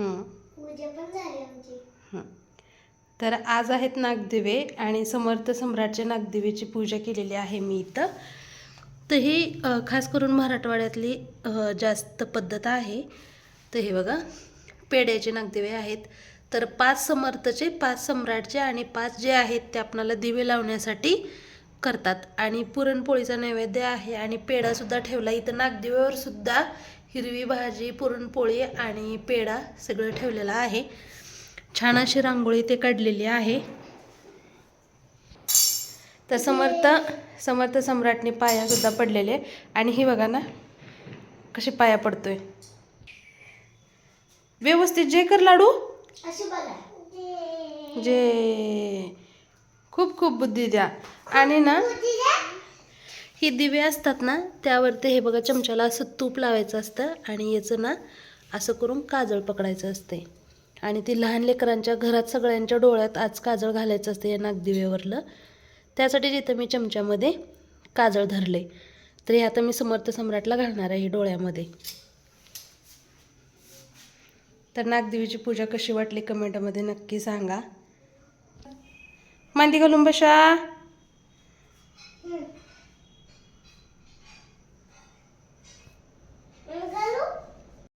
पूजा पण झाली आमची. तर आज आहेत नागदिवे आणि समर्थ सम्राटच्या नागदिवेची पूजा केलेली आहे मी इथं. तर ही खास करून मराठवाड्यातली जास्त पद्धत आहे. तर हे बघा पेड्याचे नागदिवे आहेत. तर पाच समर्थचे पाच सम्राटचे आणि पाच जे आहेत ते आपणाला दिवे लावण्यासाठी करतात. आणि पुरणपोळीचा नैवेद्य आहे आणि पेढासुद्धा ठेवला. इथं नागदिव्यावर सुद्धा हिरवी भाजी पुरणपोळी आणि पेढा सगळं ठेवलेलं आहे. छान अशी रांगोळी ते काढलेली आहे. तर समर्थ समर्थ सम्राटने पाया सुद्धा पडलेले. आणि ही बघा ना कशी पाया पडतोय. व्यवस्थित जे कर लाडू. जे. खूप खूप बुद्धी द्या. आणि ना ही दिवे असतात ना त्यावरती हे बघा चमच्याला असं तूप लावायचं असतं आणि याचं ना असं करून काजळ पकडायचं असते. आणि ती लहान लेकरांच्या घरात सगळ्यांच्या डोळ्यात आज काजळ घालायचं असतं या नागदिवेवरलं त्यासाठी जिथं मी चमच्यामध्ये काजळ धरले तर हे आता मी समर्थ सम्राटला घालणार आहे डोळ्यामध्ये. तर नागदेवीची पूजा कशी वाटली कमेंटमध्ये नक्की सांगा. मांदी घालून बशा